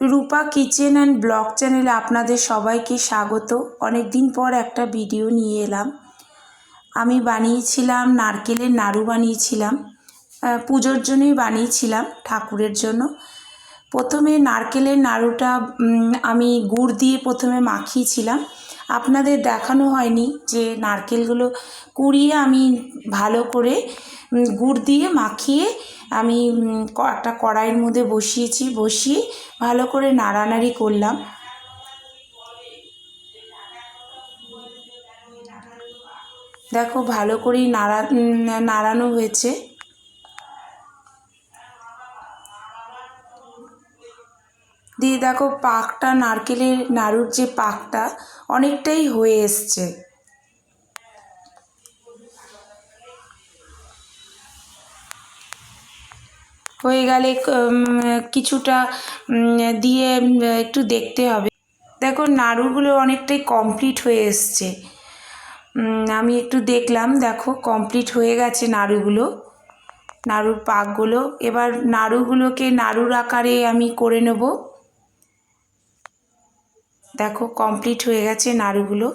Rupa kitchen and blog চ্যানেলে আপনাদের সবাইকে স্বাগত। অনেক দিন পর একটা ভিডিও নিয়ে এলাম। আমি বানিয়েছিলাম, নারকেলের নাড়ু বানিয়েছিলাম পুজোর জন্যই বানিয়েছিলাম ঠাকুরের জন্য। প্রথমে নারকেলের নাড়ুটা আমি গুড় দিয়ে প্রথমে মাখিয়েছিলাম। আপনাদের দেখানো হয়নি যে নারকেলগুলো কুড়িয়ে আমি ভালো করে গুড় দিয়ে মাখিয়ে আমি একটা কড়াইয়ের মধ্যে বসিয়েছি, বসিয়ে ভালো করে নাড়ানাড়ি করলাম। দেখো ভালো করেই নাড়া নাড়ানো হয়েছে। দিয়ে দেখো পাকটা, নারকেলের নাড়ুর যে পাকটা, অনেকটাই হয়ে এসছে। হয়ে গেলে কিছুটা দিয়ে একটু দেখতে হবে। দেখো নাড়ুগুলো অনেকটাই কমপ্লিট হয়ে এসছে। আমি একটু দেখলাম, দেখো কমপ্লিট হয়ে গেছে নাড়ুগুলো, নাড়ুর পাকগুলো। এবার নাড়ুগুলোকে, নাড়ুর আকারে আমি করে নেব। দেখো কমপ্লিট হয়ে গেছে নাড়ুগুলো।